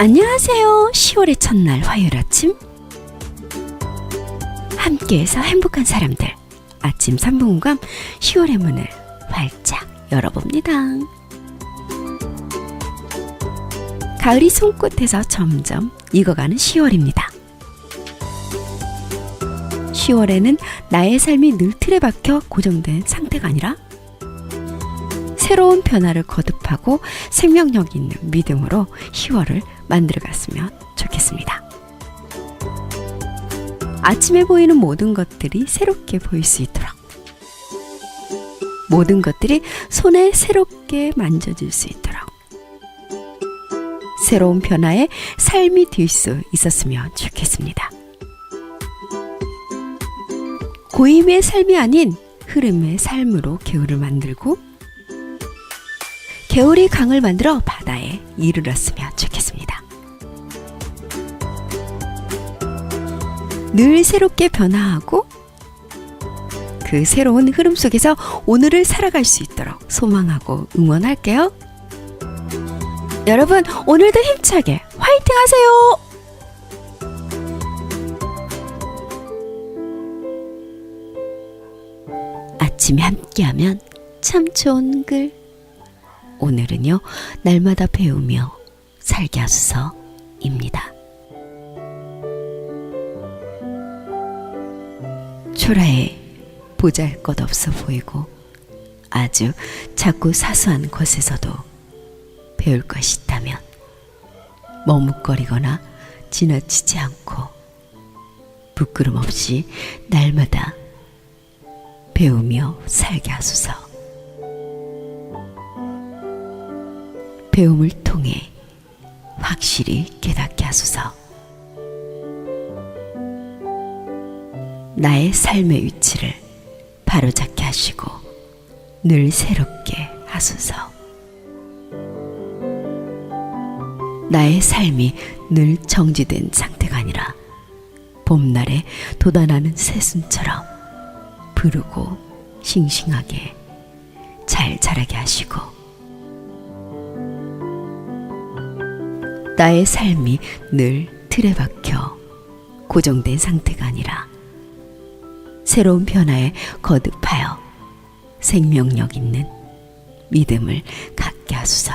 안녕하세요. 10월의 첫날 화요일 아침. 함께해서 행복한 사람들. 아침 3분간 10월의 문을 활짝 열어봅니다. 가을이 손끝에서 점점 익어가는 10월입니다. 10월에는 나의 삶이 늘 틀에 박혀 고정된 상태가 아니라 새로운 변화를 거듭하고 생명력 있는 믿음으로 10월을 만들어 갔으면 좋겠습니다. 아침에 보이는 모든 것들이 새롭게 보일 수 있도록 모든 것들이 손에 새롭게 만져질 수 있도록 새로운 변화에 삶이 될 수 있었으면 좋겠습니다. 고임의 삶이 아닌 흐름의 삶으로 개울을 만들고 개울이 강을 만들어 바다에 이르렀으면 좋겠습니다. 늘 새롭게 변화하고 그 새로운 흐름 속에서 오늘을 살아갈 수 있도록 소망하고 응원할게요. 여러분, 오늘도 힘차게 화이팅 하세요! 아침에 함께하면 참 좋은 글. 오늘은요, 날마다 배우며 살게 하소서입니다. 초라해 보잘 것 없어 보이고 아주 작고 사소한 것에서도 배울 것이 있다면 머뭇거리거나 지나치지 않고 부끄럼 없이 날마다 배우며 살게 하소서. 배움을 통해 확실히 깨닫게 하소서. 나의 삶의 위치를 바로잡게 하시고 늘 새롭게 하소서. 나의 삶이 늘 정지된 상태가 아니라 봄날에 돋아나는 새순처럼 부르고 싱싱하게 잘 자라게 하시고 나의 삶이 늘 틀에 박혀 고정된 상태가 아니라 새로운 변화에 거듭하여 생명력 있는 믿음을 갖게 하소서.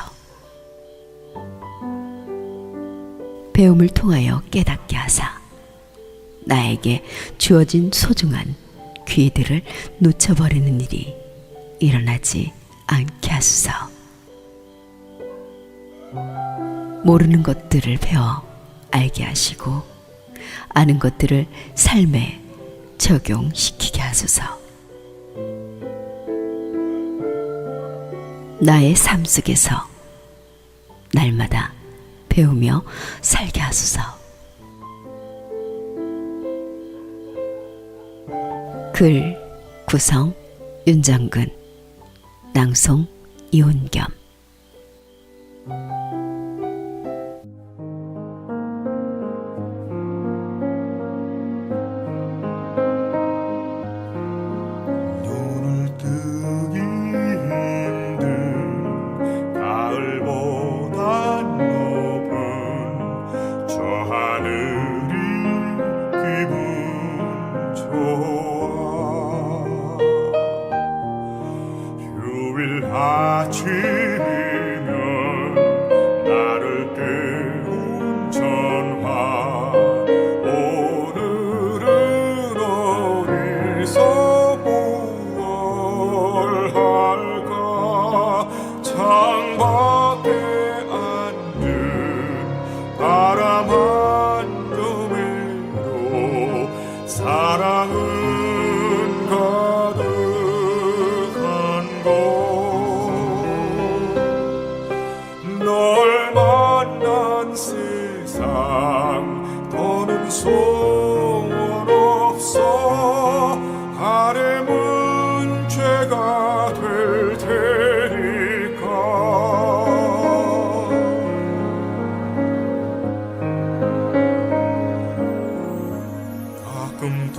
배움을 통하여 깨닫게 하사 나에게 주어진 소중한 귀들을 놓쳐버리는 일이 일어나지 않게 하소서. 모르는 것들을 배워 알게 하시고 아는 것들을 삶에 적용시키게 하소서. 나의 삶 속에서 날마다 배우며 살게 하소서. 글 구성 윤정근 낭송 이온겸 아침이면 나를 깨운 전화. 오늘은 어디서 무얼 할까? 창밖에 앉은 바람 한 점으로 사랑은 가끔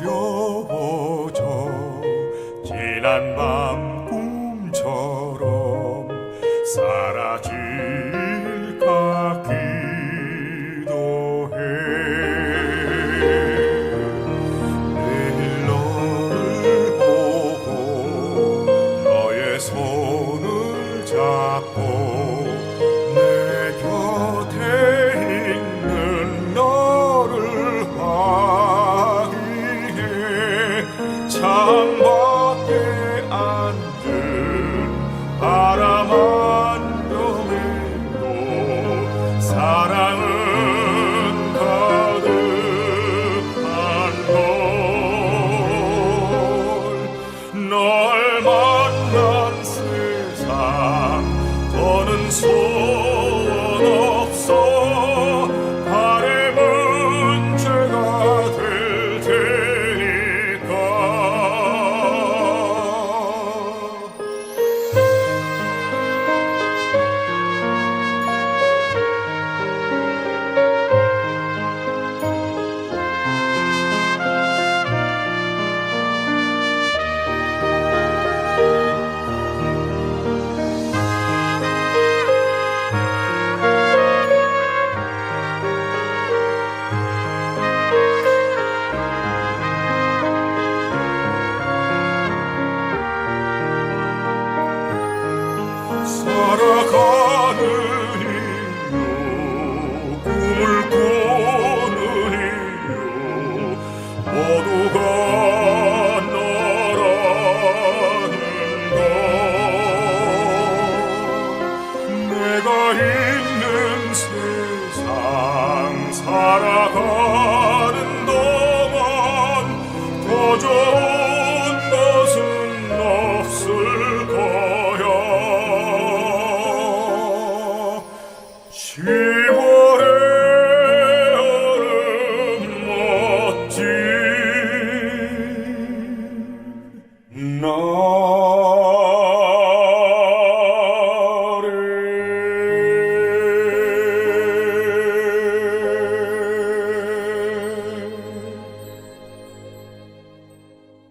두려워져. 지난 밤 살아가는 Oh.